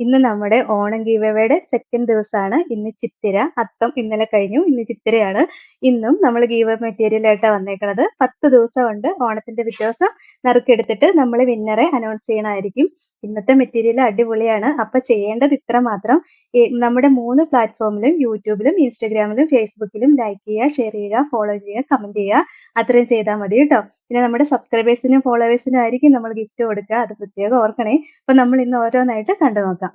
ഇന്ന് നമ്മുടെ ഓണം ഗീവയുടെ സെക്കൻഡ് ദിവസമാണ്. ഇന്ന് ചിത്തിര അത്തം ഇന്നലെ കഴിഞ്ഞു. ഇന്ന് ചിത്തിരയാണ്. ഇന്നും നമ്മൾ ഗീവ മെറ്റീരിയൽ ആയിട്ടാണ് വന്നേക്കുന്നത് പത്ത് ദിവസം കൊണ്ട് ഓണത്തിന്റെ വിശ്വാസം നറുക്കെടുത്തിട്ട് നമ്മൾ വിന്നറെ അനൗൺസ് ചെയ്യണമായിരിക്കും ഇന്നത്തെ മെറ്റീരിയൽ അടിപൊളിയാണ്. അപ്പൊ ചെയ്യേണ്ടത് ഇത്ര മാത്രം. നമ്മുടെ മൂന്ന് പ്ലാറ്റ്ഫോമിലും യൂട്യൂബിലും ഇൻസ്റ്റഗ്രാമിലും ഫേസ്ബുക്കിലും ലൈക്ക് ചെയ്യുക ഷെയർ ചെയ്യുക ഫോളോ ചെയ്യുക കമന്റ് ചെയ്യുക. അത്രയും ചെയ്താൽ മതി കേട്ടോ. പിന്നെ നമ്മുടെ സബ്സ്ക്രൈബേഴ്സിനും ഫോളോവേഴ്സിനും ആയിരിക്കും നമ്മൾ ഗിഫ്റ്റ് കൊടുക്കുക. അത് പ്രത്യേകം ഓർക്കണേ. അപ്പൊ നമ്മൾ ഇന്ന് ഓരോന്നായിട്ട് കണ്ടു നോക്കാം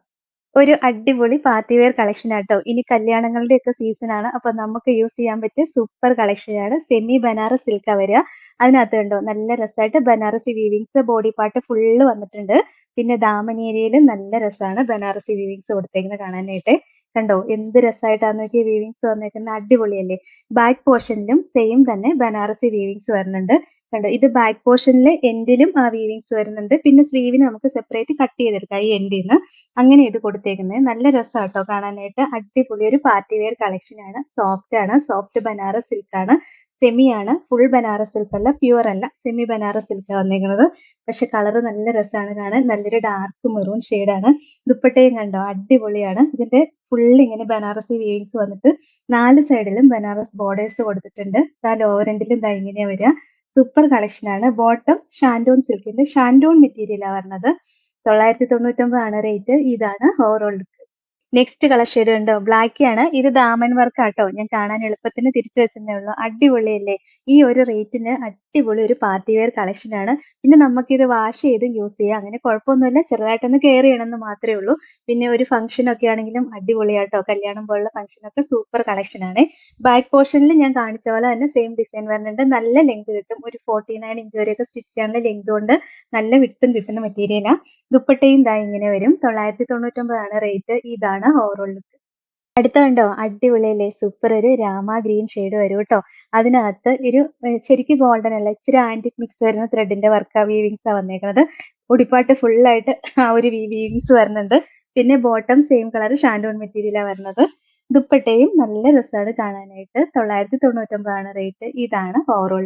ഒരു അടിപൊളി പാർട്ടി വെയർ കളക്ഷൻ ആട്ടോ. ഇനി കല്യാണങ്ങളുടെ ഒക്കെ സീസൺ ആണ്. അപ്പൊ നമുക്ക് യൂസ് ചെയ്യാൻ പറ്റിയ സൂപ്പർ കളക്ഷൻ ആണ്. സെമി ബനാറസ് സിൽക്കാ വരിക. അതിനകത്ത് കണ്ടോ? നല്ല രസമായിട്ട് Banarasi weavings body part full വന്നിട്ടുണ്ട്. പിന്നെ ദാമൻ ഏരിയയിലും നല്ല രസമാണ് ബനാറസി വീവിങ്സ് കൊടുത്തേക്കുന്നത് കാണാനായിട്ട്. കണ്ടോ? എന്ത് രസമായിട്ടാണ് നോക്കിയ വീവിങ്സ് വന്നേക്കുന്നത്. അടിപൊളിയല്ലേ? ബാക്ക് പോർഷനിലും സെയിം തന്നെ ബനാറസി വീവിങ്സ് വരുന്നുണ്ട്. കണ്ടോ? ഇത് ബാക്ക് പോർഷനിൽ എൻഡിലും ആ വീവിങ്സ് വരുന്നുണ്ട്. പിന്നെ സ്ലീവിന് നമുക്ക് സെപ്പറേറ്റ് കട്ട് ചെയ്തെടുക്കാം ഈ എൻഡിൽ നിന്ന് അങ്ങനെ ഇത് കൊടുത്തേക്കുന്നത്. നല്ല രസമാണ് കേട്ടോ കാണാനായിട്ട്. അടിപൊളി. ഒരു പാർട്ടി വെയർ കളക്ഷൻ ആണ്. സോഫ്റ്റ് ആണ്. സോഫ്റ്റ് ബനാറസ് സിൽക്ക് ആണ്. സെമി ആണ്. ഫുൾ ബനാറസ് സിൽക്ക് അല്ല. പ്യുവർ അല്ല. സെമി ബനാറസ് സിൽക്ക് വന്നിരിക്കുന്നത് പക്ഷെ കളർ നല്ല രസമാണ് കാണാൻ. നല്ലൊരു ഡാർക്ക് മെറൂൺ ആണ്. ദുപ്പട്ടയും കണ്ടോ? അടിപൊളിയാണ്. ഇതിന്റെ ഫുൾ ഇങ്ങനെ ബനാറസി വീവിങ്സ് വന്നിട്ട് നാല് സൈഡിലും ബനാറസ് ബോർഡേഴ്സ് കൊടുത്തിട്ടുണ്ട്. ആ ലോവർ എൻഡിലും ഇതാ ഇങ്ങനെ വരിക സൂപ്പർ കളക്ഷൻ ആണ്. ബോട്ടം ഷാൻഡോൺ സിൽക്കിന്റെ ഷാൻഡോൺ മെറ്റീരിയലാണ് പറഞ്ഞത് തൊള്ളായിരത്തി തൊണ്ണൂറ്റൊമ്പതാണ് റേറ്റ് ഇതാണ് ഓവറോൾ നെക്സ്റ്റ് കളർ ഷെയ്ഡ് ഉണ്ടോ? ബ്ലാക്ക് ആണ്. ഇത് ദാമൻ വർക്ക് ആട്ടോ. ഞാൻ കാണാൻ എളുപ്പത്തിന് തിരിച്ചു വെച്ചതേ ഉള്ളൂ. അടിപൊളിയല്ലേ? ഈ ഒരു റേറ്റിന് അടിപൊളി ഒരു പാർട്ടി വെയർ കളക്ഷൻ ആണ്. പിന്നെ നമുക്കിത് വാഷ് ചെയ്ത് യൂസ് ചെയ്യാം. അങ്ങനെ കുഴപ്പമൊന്നുമില്ല. ചെറുതായിട്ടൊന്ന് കെയർ ചെയ്യണമെന്ന് മാത്രമേ ഉള്ളൂ. പിന്നെ ഒരു ഫംഗ്ഷൻ ഒക്കെ ആണെങ്കിലും അടിപൊളിയാട്ടോ. കല്യാണം പോലുള്ള ഫംഗ്ഷൻ ഒക്കെ സൂപ്പർ കളക്ഷൻ ആണ്. ബാക്ക് പോർഷനിൽ ഞാൻ കാണിച്ച പോലെ തന്നെ സെയിം ഡിസൈൻ വരുന്നുണ്ട്. നല്ല ലെങ്ത് കിട്ടും. ഒരു ഫോർട്ടി നയൻ ഇഞ്ച് വരെയൊക്കെ സ്റ്റിച്ച് ചെയ്യാനുള്ള ലെങ്ത് കൊണ്ട് നല്ല വിട്ടും കിട്ടുന്ന മെറ്റീരിയലാണ് ദുപ്പട്ടയും ദാ ഇങ്ങനെ വരും. തൊള്ളായിരത്തി തൊണ്ണൂറ്റൊമ്പതാണ് റേറ്റ് ഇതാണ് ഓവറോൾ ലുക്ക് അടുത്ത കണ്ടോ? അടിപൊളിയല്ലേ? സൂപ്പർ ഒരു രാമ ഗ്രീൻ ഷെയ്ഡ് വരും കേട്ടോ അതിനകത്ത് ഒരു ശരിക്കും ഗോൾഡൻ അല്ല ഇച്ചിരി ആന്റിക് മിക്സ് വരുന്ന ത്രെഡിന്റെ വർക്ക് വീവിങ്സ് ആ വന്നേക്കുന്നത് ഉടിപ്പാട്ട് ഫുൾ ആയിട്ട് ആ ഒരു വീവിങ്സ് വരുന്നുണ്ട്. പിന്നെ ബോട്ടം സെയിം കളർ ഷാൻഡോൺ മെറ്റീരിയലാണ് വരുന്നത്. ദുപ്പട്ടയും നല്ല രസമാണ് കാണാനായിട്ട്. തൊള്ളായിരത്തി തൊണ്ണൂറ്റൊമ്പതാണ് റേറ്റ് ഇതാണ് ഓവറോൾ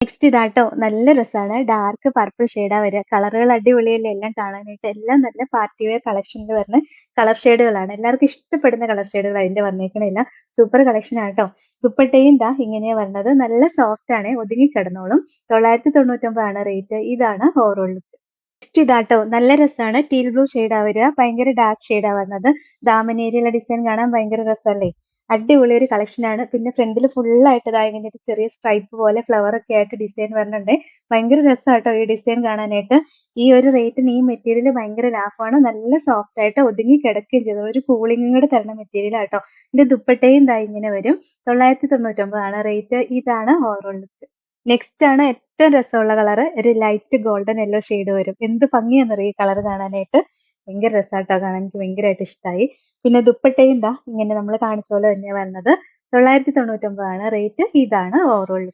നെക്സ്റ്റ് ഇതാട്ടോ നല്ല രസമാണ് ഡാർക്ക് പർപ്പിൾ ഷെയ്ഡാ വരിക. കളറുകൾ അടിപൊളിയല്ലേ എല്ലാം കാണാനായിട്ട്. എല്ലാം നല്ല പാർട്ടി വെയർ കളക്ഷനിൽ വരുന്ന കളർ ഷെയ്ഡുകളാണ് എല്ലാവർക്കും ഇഷ്ടപ്പെടുന്ന കളർ ഷെയ്ഡുകൾ അതിന്റെ വന്നേക്കണില്ല സൂപ്പർ കളക്ഷൻ ആട്ടോ ദുപ്പട്ടയും ദാ ഇങ്ങനെയാ വരുന്നത് നല്ല സോഫ്റ്റ് ആണ്. ഒതുങ്ങി കിടന്നോളും. തൊള്ളായിരത്തി തൊണ്ണൂറ്റൊമ്പതാണ് റേറ്റ് ഇതാണ് ഓവറോൾ നെക്സ്റ്റ് ഇതാട്ടോ. നല്ല രസമാണ് ടീൽ ബ്ലൂ ഷെയ്ഡാ വരിക. ഭയങ്കര ഡാർക്ക് ഷെയ്ഡാ വരുന്നത് ദാമനേരിയുള്ള ഡിസൈൻ കാണാൻ ഭയങ്കര രസമല്ലേ അടിപൊളി ഒരു കളക്ഷൻ ആണ്. പിന്നെ ഫ്രണ്ടിൽ ഫുൾ ആയിട്ട് ഇതാ ഇങ്ങനെ ഒരു ചെറിയ സ്ട്രൈപ്പ് പോലെ ഫ്ലവർ ഒക്കെ ആയിട്ട് ഡിസൈൻ വരുന്നുണ്ട് ഭയങ്കര രസമാട്ടോ ഈ ഡിസൈൻ കാണാനായിട്ട്. ഈ ഒരു റേറ്റിന് ഈ മെറ്റീരിയൽ ഭയങ്കര ലാഭമാണ്. നല്ല സോഫ്റ്റ് ആയിട്ട് ഒതുങ്ങി കിടക്കുകയും ചെയ്തു. ഒരു കൂളിംഗ് കൂടെ തരുന്ന മെറ്റീരിയൽ ആട്ടോ. ഇതിന്റെ ദുപ്പട്ടയും ഇതാ ഇങ്ങനെ വരും. തൊള്ളായിരത്തി തൊണ്ണൂറ്റൊമ്പതാണ് റേറ്റ് ഇതാണ് ഓവറോൾ ലുക്ക് നെക്സ്റ്റ് ആണ് ഏറ്റവും രസമുള്ള കളർ ഒരു ലൈറ്റ് ഗോൾഡൻ യെല്ലോ ഷെയ്ഡ് വരും. എന്ത് ഭംഗിയാണെന്നറിയ കളർ കാണാനായിട്ട്? ഭയങ്കര രസമായിട്ടോ കാണാൻ. എനിക്ക് ഭയങ്കരമായിട്ട് ഇഷ്ടമായി പിന്നെ ദുപ്പട്ടയും ദാ ഇങ്ങനെ നമ്മൾ കാണിച്ച പോലെ തന്നെ വരുന്നത്. തൊള്ളായിരത്തി തൊണ്ണൂറ്റൊമ്പതാണ് റേറ്റ് ഇതാണ് ഓവറോൾ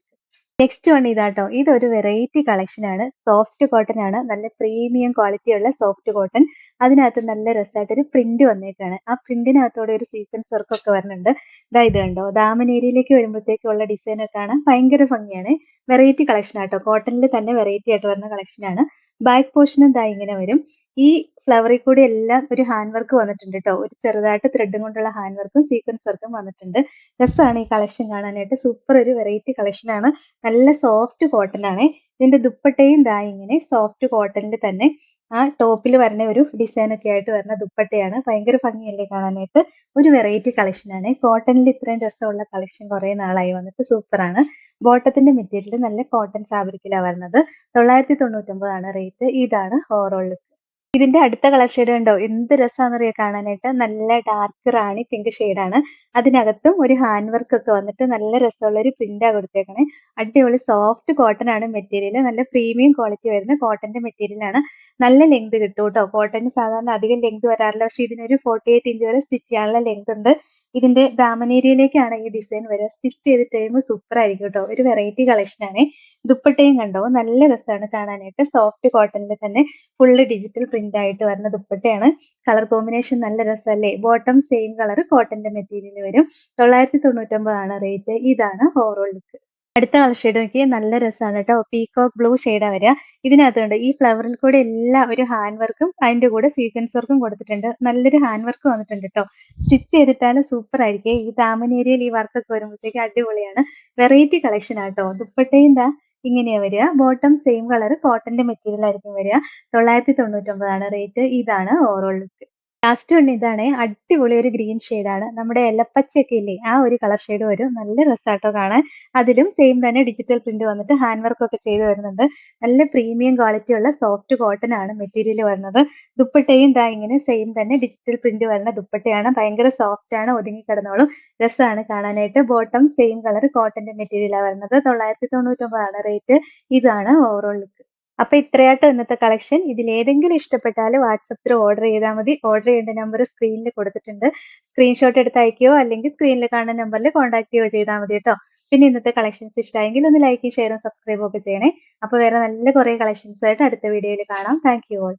നെക്സ്റ്റ് വൺ ഇതാട്ടോ ഇതൊരു വെറൈറ്റി കളക്ഷൻ ആണ്. സോഫ്റ്റ് കോട്ടൺ ആണ്. നല്ല പ്രീമിയം ക്വാളിറ്റി ഉള്ള സോഫ്റ്റ് കോട്ടൺ അതിനകത്ത് നല്ല രസമായിട്ട് ഒരു പ്രിന്റ് വന്നേക്കാണ്. ആ പ്രിന്റിനകത്തോടെ ഒരു സീക്വൻസ് വർക്ക് ഒക്കെ വരുന്നുണ്ട്. ഇതാ ഇത് കണ്ടോ? ദാമൻ ഏരിയയിലേക്ക് വരുമ്പോഴത്തേക്കുള്ള ഡിസൈൻ ഒക്കെ ആണ് ഭയങ്കര ഭംഗിയാണ്. വെറൈറ്റി കളക്ഷൻ ആട്ടോ. കോട്ടണിൽ തന്നെ വെറൈറ്റി ആയിട്ട് വരുന്ന കളക്ഷൻ ആണ്. ബാക്ക് പോർഷനും ദാ ഇങ്ങനെ വരും. ഈ ഫ്ലവറിൽ കൂടി എല്ലാം ഒരു ഹാൻഡ് വർക്ക് വന്നിട്ടുണ്ട് കേട്ടോ ഒരു ചെറുതായിട്ട് ത്രെഡും കൊണ്ടുള്ള ഹാൻഡ് വർക്കും സീക്വൻസ് വർക്കും വന്നിട്ടുണ്ട്. രസമാണ് ഈ കളക്ഷൻ കാണാനായിട്ട്. സൂപ്പർ ഒരു വെറൈറ്റി കളക്ഷൻ ആണ്. നല്ല സോഫ്റ്റ് കോട്ടൺ ആണ്. ഇതിന്റെ ദുപ്പട്ടയും ദാ ഇങ്ങനെ സോഫ്റ്റ് കോട്ടണിൽ തന്നെ. ആ ടോപ്പിൽ വരുന്ന ഒരു ഡിസൈൻ ഒക്കെ ആയിട്ട് വരുന്ന ദുപ്പട്ടയാണ്. ഭയങ്കര ഭംഗിയല്ലേ കാണാനായിട്ട്. ഒരു വെറൈറ്റി കളക്ഷൻ ആണ്. കോട്ടണിൽ ഇത്രയും രസമുള്ള കളക്ഷൻ കുറെ നാളായി വന്നിട്ട് സൂപ്പറാണ് ബോട്ടത്തിന്റെ മെറ്റീരിയൽ നല്ല കോട്ടൺ ഫാബ്രിക്കിലാണ് വരുന്നത്. തൊള്ളായിരത്തി തൊണ്ണൂറ്റൊമ്പതാണ് റേറ്റ്. ഇതാണ് ഓവറോൾ ലുക്ക്. ഇതിന്റെ അടുത്ത കളർ ഷെയ്ഡ് ഉണ്ടോ എന്ത് രസമാണെന്നറിയാം കാണാനായിട്ട്? നല്ല ഡാർക്ക് റാണി പിങ്ക് ആണ് അതിനകത്തും ഒരു ഹാൻഡ് വർക്ക് ഒക്കെ വന്നിട്ട് നല്ല രസമുള്ള ഒരു പ്രിന്റാ കൊടുത്തേക്കണേ. അടിപൊളി സോഫ്റ്റ് കോട്ടൺ ആണ് മെറ്റീരിയൽ നല്ല പ്രീമിയം ക്വാളിറ്റി വരുന്ന കോട്ടന്റെ മെറ്റീരിയൽ ആണ്. നല്ല ലെങ്ത് കിട്ടും കേട്ടോ. കോട്ടന് സാധാരണ അധികം ലെങ്ത് വരാറില്ല. പക്ഷെ ഇതിനൊരു ഫോർട്ടി എയ്റ്റ് ഇഞ്ച് വരെ സ്റ്റിച്ച് ചെയ്യാനുള്ള ലെങ്ത് ഉണ്ട്. ഇതിന്റെ ദാമൻ ഏരിയയിലേക്കാണ് ഈ ഡിസൈൻ വരിക. സ്റ്റിച്ച് ചെയ്തിട്ട് കഴിയുമ്പോൾ സൂപ്പർ ആയിരിക്കും കേട്ടോ ഒരു വെറൈറ്റി കളക്ഷൻ ആണ്. ദുപ്പട്ടയും കണ്ടോ? നല്ല രസമാണ് കാണാനായിട്ട്. സോഫ്റ്റ് കോട്ടണിൽ തന്നെ ഫുള്ള് ഡിജിറ്റൽ പ്രിന്റ് ആയിട്ട് വരുന്ന ദുപ്പട്ടയാണ്. കളർ കോമ്പിനേഷൻ നല്ല രസമല്ലേ ബോട്ടം സെയിം കളർ കോട്ടന്റെ മെറ്റീരിയൽ വരും. തൊള്ളായിരത്തി തൊണ്ണൂറ്റൊമ്പതാണ് റേറ്റ് ഇതാണ് ഓവറോൾ ലുക്ക് അടുത്ത കളർ ഷെയ്ഡ് നോക്കിയാൽ നല്ല രസമാണ് കേട്ടോ. പീകോക്ക് ബ്ലൂ ഷെയ്ഡാണ് വരിക. ഇതിനകത്തുണ്ട്. ഈ ഫ്ലവറിൽ കൂടെ എല്ലാ ഒരു ഹാൻഡ് വർക്കും അതിന്റെ കൂടെ സീക്വൻസ് വർക്കും കൊടുത്തിട്ടുണ്ട്. നല്ലൊരു ഹാൻഡ് വർക്ക് വന്നിട്ടുണ്ട് കേട്ടോ. സ്റ്റിച്ച് ചെയ്തിട്ടാണ് സൂപ്പർ ആയിരിക്കും. ഈ താമനേരിയയിൽ ഈ വർക്കൊക്കെ വരുമ്പോഴത്തേക്ക് അടിപൊളിയാണ്. വെറൈറ്റി കളക്ഷൻ ആട്ടോ ദുപ്പട്ടയും ദാ ഇങ്ങനെയാ വരിക. ബോട്ടം സെയിം കളർ കോട്ടന്റെ മെറ്റീരിയൽ ആയിരിക്കും വരിക. തൊള്ളായിരത്തി തൊണ്ണൂറ്റൊമ്പതാണ്. റേറ്റ് ഇതാണ് ഓവറോൾ ലുക്ക് ലാസ്റ്റ് വൺ ഇതാണ്. അടിപൊളി ഒരു ഗ്രീൻ ആണ്. നമ്മുടെ എല്ലപ്പച്ചയൊക്കെ ഇല്ലേ? ആ ഒരു കളർ ഷെയ്ഡ് വരും. നല്ല രസാട്ടോ കാണാൻ. അതിലും സെയിം തന്നെ ഡിജിറ്റൽ പ്രിന്റ് വന്നിട്ട് ഹാൻഡ് വർക്ക് ഒക്കെ ചെയ്ത് വരുന്നുണ്ട്. നല്ല പ്രീമിയം ക്വാളിറ്റി ഉള്ള സോഫ്റ്റ് കോട്ടൺ ആണ് മെറ്റീരിയൽ വരുന്നത്. ദുപ്പട്ടയും ദാ ഇങ്ങനെ സെയിം തന്നെ ഡിജിറ്റൽ പ്രിന്റ് വരുന്ന ദുപ്പട്ടയാണ്. ഭയങ്കര സോഫ്റ്റ് ആണ് ഒതുങ്ങി കിടന്നോളും രസമാണ് കാണാനായിട്ട് ബോട്ടം സെയിം കളർ കോട്ടന്റെ മെറ്റീരിയലാണ് വരുന്നത്. തൊള്ളായിരത്തി തൊണ്ണൂറ്റൊമ്പതാണ് റേറ്റ് ഇതാണ് ഓവറോൾ ലുക്ക് അപ്പൊ ഇത്രയാട്ടോ ഇന്നത്തെ കളക്ഷൻ. ഇതിൽ ഏതെങ്കിലും ഇഷ്ടപ്പെട്ടാൽ വാട്സപ്പിൽ ഓർഡർ ചെയ്താൽ മതി. ഓർഡർ ചെയ്യേണ്ട നമ്പർ സ്ക്രീനിൽ കൊടുത്തിട്ടുണ്ട്. സ്ക്രീൻഷോട്ട് എടുത്ത് അയക്കുകയോ അല്ലെങ്കിൽ സ്ക്രീനിൽ കാണുന്ന നമ്പറിൽ കോൺടാക്ട് ചെയ്യുകയോ ചെയ്താൽ മതി കേട്ടോ. പിന്നെ ഇന്നത്തെ കളക്ഷൻസ് ഇഷ്ടമായെങ്കിൽ ഒന്ന് ലൈക്കും ഷെയറും സബ്സ്ക്രൈബും ഒക്കെ ചെയ്യണേ. അപ്പോൾ വേറെ നല്ല കുറേ കളക്ഷൻസ് ആയിട്ട് അടുത്ത വീഡിയോയിൽ കാണാം. Thank you all.